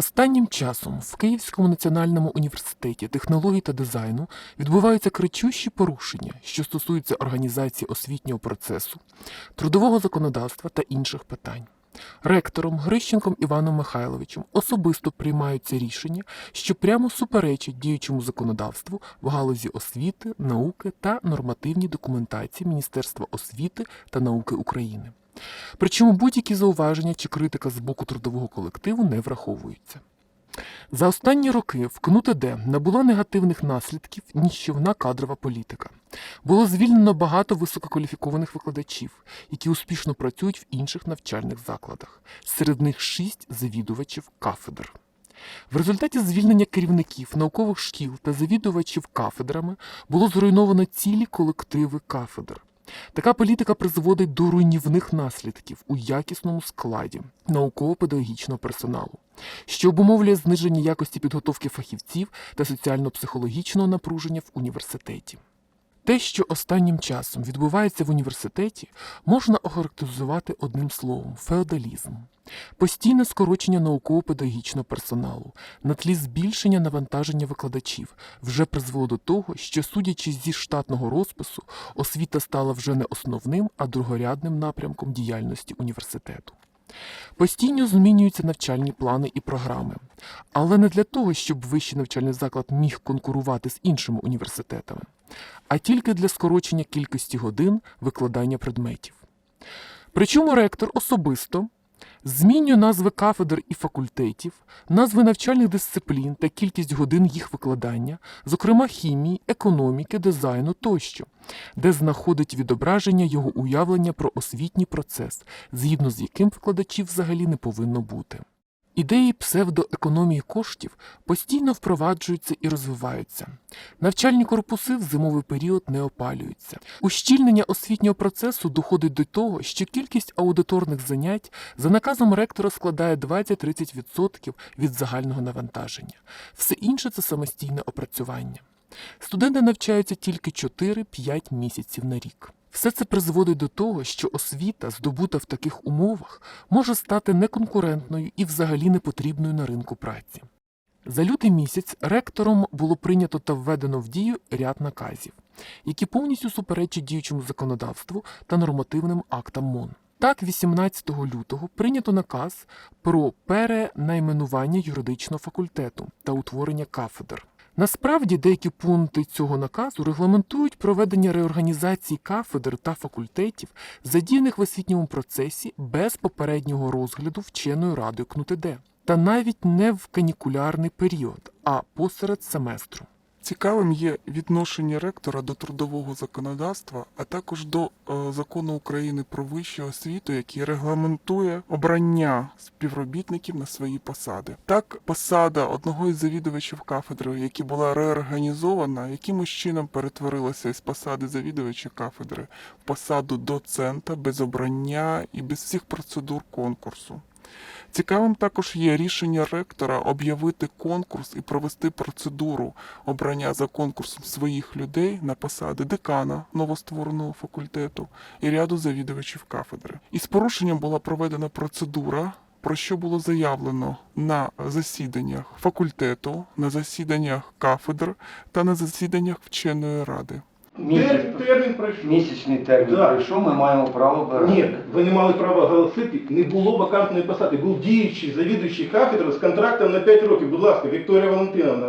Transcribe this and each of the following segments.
Останнім часом в Київському національному університеті технологій та дизайну відбуваються кричущі порушення, що стосуються організації освітнього процесу, трудового законодавства та інших питань. Ректором Грищенком Іваном Михайловичем особисто приймаються рішення, що прямо суперечать діючому законодавству в галузі освіти, науки та нормативній документації Міністерства освіти та науки України. Причому будь-які зауваження чи критика з боку трудового колективу не враховуються. За останні роки в КНУТД набула негативних наслідків нищівна кадрова політика. Було звільнено багато висококваліфікованих викладачів, які успішно працюють в інших навчальних закладах. Серед них шість завідувачів кафедр. В результаті звільнення керівників наукових шкіл та завідувачів кафедрами було зруйновано цілі колективи кафедр. Така політика призводить до руйнівних наслідків у якісному складі науково-педагогічного персоналу, що обумовлює зниження якості підготовки фахівців та соціально-психологічного напруження в університеті. Те, що останнім часом відбувається в університеті, можна охарактеризувати одним словом феодалізм. Постійне скорочення науково-педагогічного персоналу на тлі збільшення навантаження викладачів вже призвело до того, що, судячи зі штатного розпису, освіта стала вже не основним, а другорядним напрямком діяльності університету. Постійно змінюються навчальні плани і програми, але не для того, щоб вищий навчальний заклад міг конкурувати з іншими університетами, а тільки для скорочення кількості годин викладання предметів. Причому ректор особисто змінює назви кафедр і факультетів, назви навчальних дисциплін та кількість годин їх викладання, зокрема хімії, економіки, дизайну тощо, де знаходить відображення його уявлення про освітній процес, згідно з яким викладачів взагалі не повинно бути. Ідеї псевдоекономії коштів постійно впроваджуються і розвиваються. Навчальні корпуси в зимовий період не опалюються. Ущільнення освітнього процесу доходить до того, що кількість аудиторних занять за наказом ректора складає 20-30% від загального навантаження. Все інше це самостійне опрацювання. Студенти навчаються тільки 4-5 місяців на рік. Все це призводить до того, що освіта, здобута в таких умовах, може стати неконкурентною і взагалі непотрібною на ринку праці. За лютий місяць ректором було прийнято та введено в дію ряд наказів, які повністю суперечать діючому законодавству та нормативним актам МОН. Так, 18 лютого прийнято наказ про перенайменування юридичного факультету та утворення кафедр. Насправді деякі пункти цього наказу регламентують проведення реорганізації кафедр та факультетів, задіяних в освітньому процесі без попереднього розгляду вченою радою КНУТД, та навіть не в канікулярний період, а посеред семестру. Цікавим є відношення ректора до трудового законодавства, а також до е, закону України про вищу освіту, який регламентує обрання співробітників на свої посади. Так, посада одного із завідувачів кафедри, яка була реорганізована, якимось чином перетворилася із посади завідувача кафедри в посаду доцента без обрання і без всіх процедур конкурсу. Цікавим також є рішення ректора об'явити конкурс і провести процедуру обрання за конкурсом своїх людей на посади декана новоствореного факультету і ряду завідувачів кафедри. Із порушенням була проведена процедура. Про що було заявлено на засіданнях факультету, на засіданнях кафедр та на засіданнях вченої ради. Місяць, Тер- термін пройшов. місячний термін Да. пройшов, ми маємо право обирати. Ні, ви не мали права оголосити, не було вакантної посади. Був діючий завідуючий кафедри з контрактом на 5 років. Будь ласка, Вікторія Валентиновна,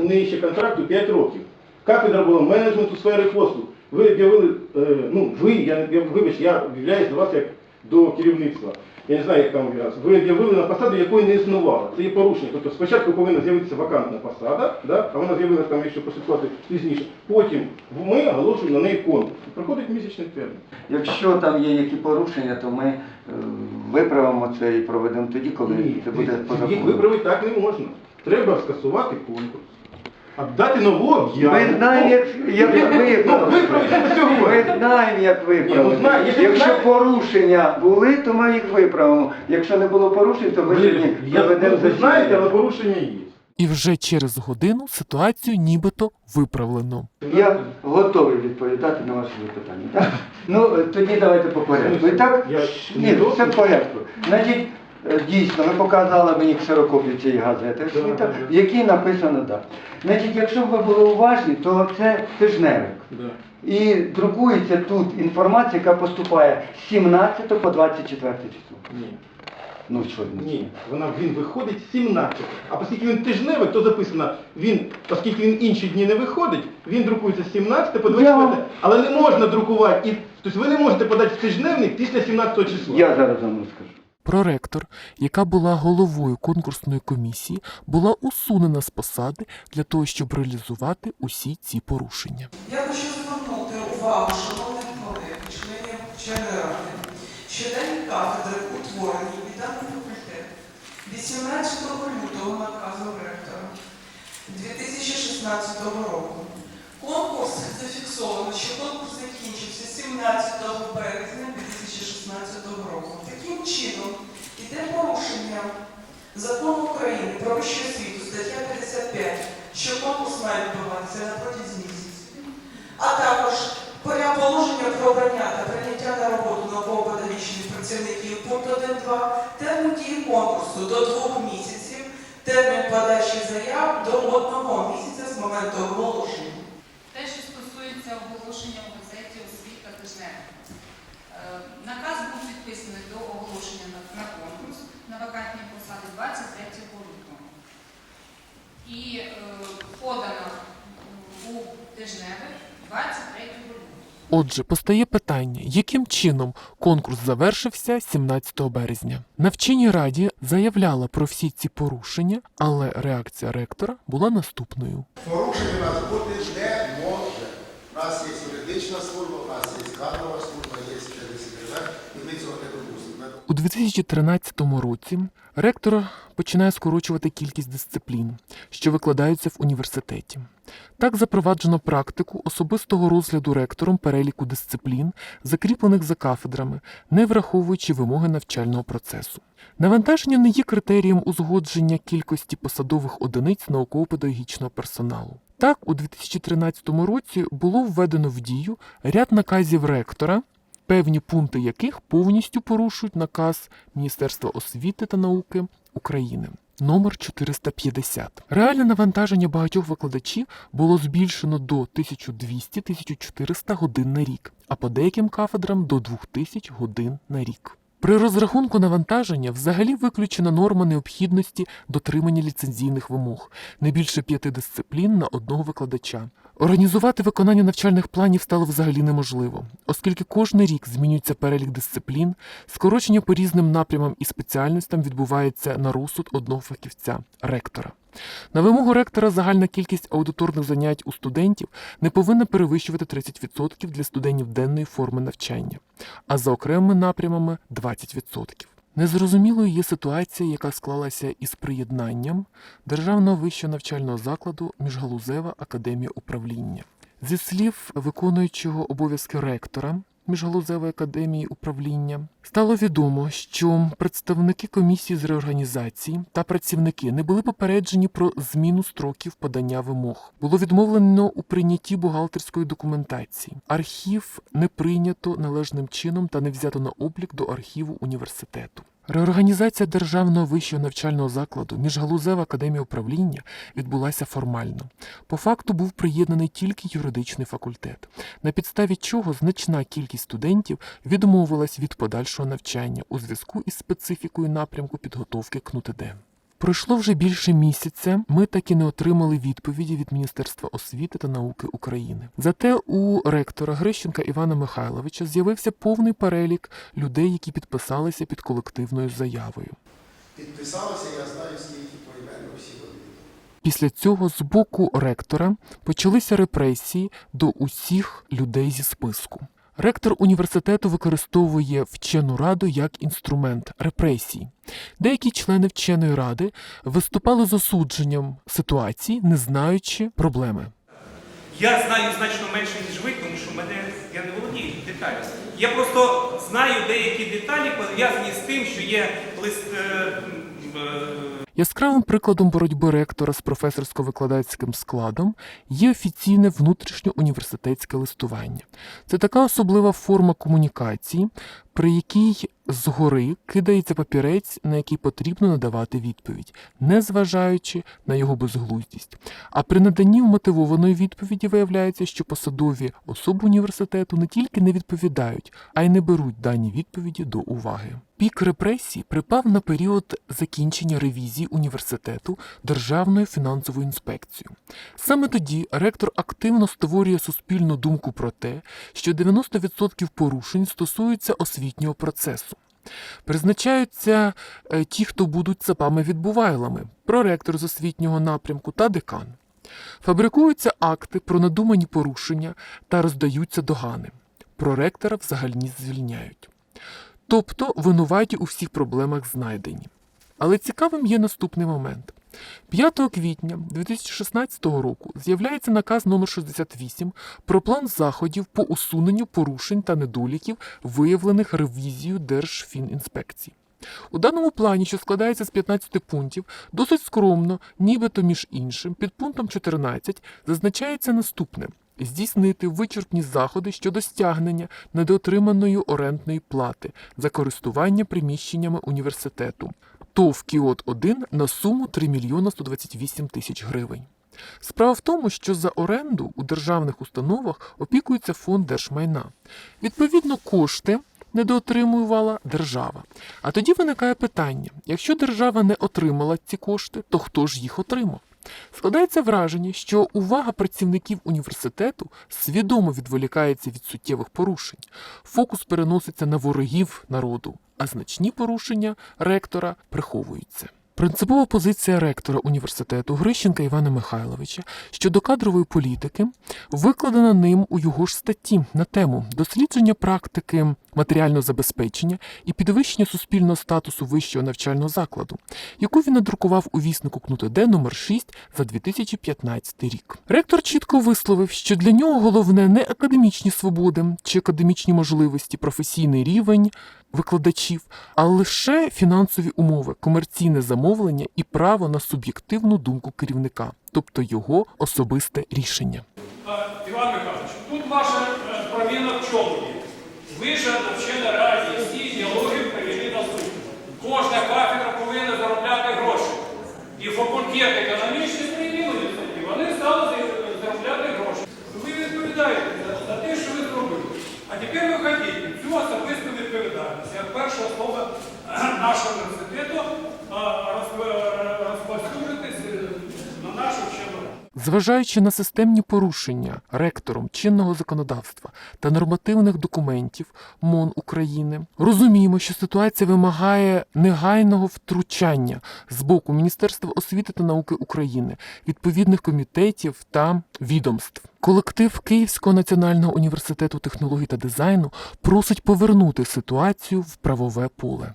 у неї ще контракту 5 років. Кафедра була менеджменту сфери послуг. Ви об'явили, е, ну ви, я, я вибач, я об'являюсь до вас як до керівництва. Я не знаю, як там об'являтися. Ви об'явили на посаду, якої не існувало. Це є порушення. Тобто спочатку повинна з'явитися вакантна посада, да? а вона з'явилася там, якщо послідкувати пізніше. Потім ми оголошуємо на неї конкурс. І Проходить місячний термін. Якщо там є які порушення, то ми е, виправимо це і проведемо тоді, коли Ні, це буде по їх закону. виправити так не можна. Треба скасувати конкурс. А дати нову об'яву. Ми знаємо, як, як Ну, виправити. виправити сьогодні. Ми знаємо, як Ні, ну, знаю, виправити. якщо Якщо знаю- порушення були, то ми їх виправимо. Якщо не було порушень, то ми сьогодні я, проведемо ви знаєте, але порушення є. І вже через годину ситуацію нібито виправлено. Я готовий відповідати на ваші запитання. Так? Ну, е, тоді давайте по порядку. І так, Я ні, все в порядку. Значить, дійсно, ви показали мені ксерокопію цієї газети, да. в якій написано так. Значить, якщо б ви були уважні, то це тижневик. І друкується тут інформація, яка поступає з 17 по 24 число. Ні. Ну що ні? Ні, вона він виходить 17. А оскільки він тижневик, то записано, він, оскільки він інші дні не виходить, він друкується з 17 по 24. Я Але не можна друкувати. І, тобто ви не можете подати в тижневник після 17 числа. Я зараз вам розкажу. Проректор, яка була головою конкурсної комісії, була усунена з посади для того, щоб реалізувати усі ці порушення. Я хочу звернути увагу шановних колег, членів ради, що дані кафедри утворені і даний факультет 18 лютого наказом ректора 2016 року. Конкурс зафіксовано, що конкурс закінчився 17 березня 2016 року. Таким чином, іде порушення закону України про вищу освіту, стаття 55, що конкурс має відбуватися на протязі місяця а також положення про обрання та прийняття на роботу науково-педагогічних працівників пункт 1.2, термін дії конкурсу до двох місяців, термін подачі заяв до одного місяця з моменту оголошення. Те, що стосується оголошення в газеті освіта тижнева. Е, Наказ був підписаний до оголошення на, на конкурс на вакантні посади 23 лютого. І е, подано у тижневик 23 лютого. Отже, постає питання, яким чином конкурс завершився 17 березня. Навченій раді заявляла про всі ці порушення, але реакція ректора була наступною. Порушень у нас бути не може. У нас є юридична служба, у нас є кадрова служба, є дисциплінар, і ми цього не допустимо. У 2013 році ректор починає скорочувати кількість дисциплін, що викладаються в університеті. Так запроваджено практику особистого розгляду ректором переліку дисциплін, закріплених за кафедрами, не враховуючи вимоги навчального процесу. Навантаження не є критерієм узгодження кількості посадових одиниць науково-педагогічного персоналу. Так, у 2013 році було введено в дію ряд наказів ректора, певні пункти яких повністю порушують наказ Міністерства освіти та науки України. Номер 450. Реальне навантаження багатьох викладачів було збільшено до 1200-1400 годин на рік, а по деяким кафедрам до 2000 годин на рік. При розрахунку навантаження взагалі виключена норма необхідності дотримання ліцензійних вимог не більше п'яти дисциплін на одного викладача. Організувати виконання навчальних планів стало взагалі неможливо, оскільки кожен рік змінюється перелік дисциплін, скорочення по різним напрямам і спеціальностям відбувається на розсуд одного фахівця ректора. На вимогу ректора загальна кількість аудиторних занять у студентів не повинна перевищувати 30% для студентів денної форми навчання, а за окремими напрямами 20%. Незрозумілою є ситуація, яка склалася із приєднанням Державного вищого навчального закладу Міжгалузева академія управління. Зі слів виконуючого обов'язки ректора Міжгалузевої академії управління стало відомо, що представники комісії з реорганізації та працівники не були попереджені про зміну строків подання вимог. Було відмовлено у прийнятті бухгалтерської документації. Архів не прийнято належним чином та не взято на облік до архіву університету. Реорганізація Державного вищого навчального закладу Міжгалузева академія управління відбулася формально. По факту був приєднаний тільки юридичний факультет, на підставі чого значна кількість студентів відмовилась від подальшого навчання у зв'язку із специфікою напрямку підготовки КНУТД. Пройшло вже більше місяця. Ми так і не отримали відповіді від Міністерства освіти та науки України. Зате у ректора Грищенка Івана Михайловича з'явився повний перелік людей, які підписалися під колективною заявою. Підписалося, я знаю, скільки поіменно всі вони. Після цього з боку ректора почалися репресії до усіх людей зі списку. Ректор університету використовує вчену раду як інструмент репресій. Деякі члени вченої ради виступали з осудженням ситуації, не знаючи проблеми. Я знаю значно менше, ніж ви, тому що мене я не володію деталями. Я просто знаю деякі деталі пов'язані з тим, що є лист. Яскравим прикладом боротьби ректора з професорсько-викладацьким складом є офіційне внутрішньоуніверситетське листування. Це така особлива форма комунікації, при якій згори кидається папірець, на який потрібно надавати відповідь, не зважаючи на його безглуздість. А при наданні вмотивованої відповіді виявляється, що посадові особи університету не тільки не відповідають, а й не беруть дані відповіді до уваги. Пік репресій припав на період закінчення ревізії університету Державною фінансовою інспекцією. Саме тоді ректор активно створює суспільну думку про те, що 90% порушень стосуються освітнього процесу. Призначаються е, ті, хто будуть цапами відбувайлами, проректор з освітнього напрямку та декан. Фабрикуються акти про надумані порушення та роздаються догани. Проректора взагалі звільняють. Тобто винуваті у всіх проблемах знайдені. Але цікавим є наступний момент. 5 квітня 2016 року з'являється наказ номер 68 про план заходів по усуненню порушень та недоліків, виявлених ревізією Держфінінспекції. У даному плані, що складається з 15 пунктів, досить скромно, нібито між іншим, під пунктом 14 зазначається наступне: здійснити вичерпні заходи щодо стягнення недоотриманої орендної плати за користування приміщеннями університету. ТОВ Кіот 1 на суму 3 мільйона 128 тисяч гривень. Справа в тому, що за оренду у державних установах опікується фонд держмайна. Відповідно, кошти недоотримувала держава. А тоді виникає питання: якщо держава не отримала ці кошти, то хто ж їх отримав? Складається враження, що увага працівників університету свідомо відволікається від суттєвих порушень. Фокус переноситься на ворогів народу, а значні порушення ректора приховуються. Принципова позиція ректора університету Грищенка Івана Михайловича щодо кадрової політики викладена ним у його ж статті на тему дослідження практики матеріального забезпечення і підвищення суспільного статусу вищого навчального закладу, яку він надрукував у віснику КНУТД номер 6 за 2015 рік. Ректор чітко висловив, що для нього головне не академічні свободи чи академічні можливості, професійний рівень викладачів, а лише фінансові умови, комерційне замовлення і право на суб'єктивну думку керівника, тобто його особисте рішення. Іван Михайлович, тут ваша е, провина в чому є? Ви ж навчена раді всі ідеології привели на суть. Кожна кафедра повинна заробляти гроші. І факультет економічний прийняли ініціативу, вони стали заробляти гроші. Ви відповідаєте за, те, що ви зробили. А тепер ви ходіть цю особисту відповідальність. Як перша е, нашого університету а, розп- е, на нашу вчену. Зважаючи на системні порушення ректором чинного законодавства та нормативних документів МОН України, розуміємо, що ситуація вимагає негайного втручання з боку Міністерства освіти та науки України, відповідних комітетів та відомств. Колектив Київського національного університету технологій та дизайну просить повернути ситуацію в правове поле.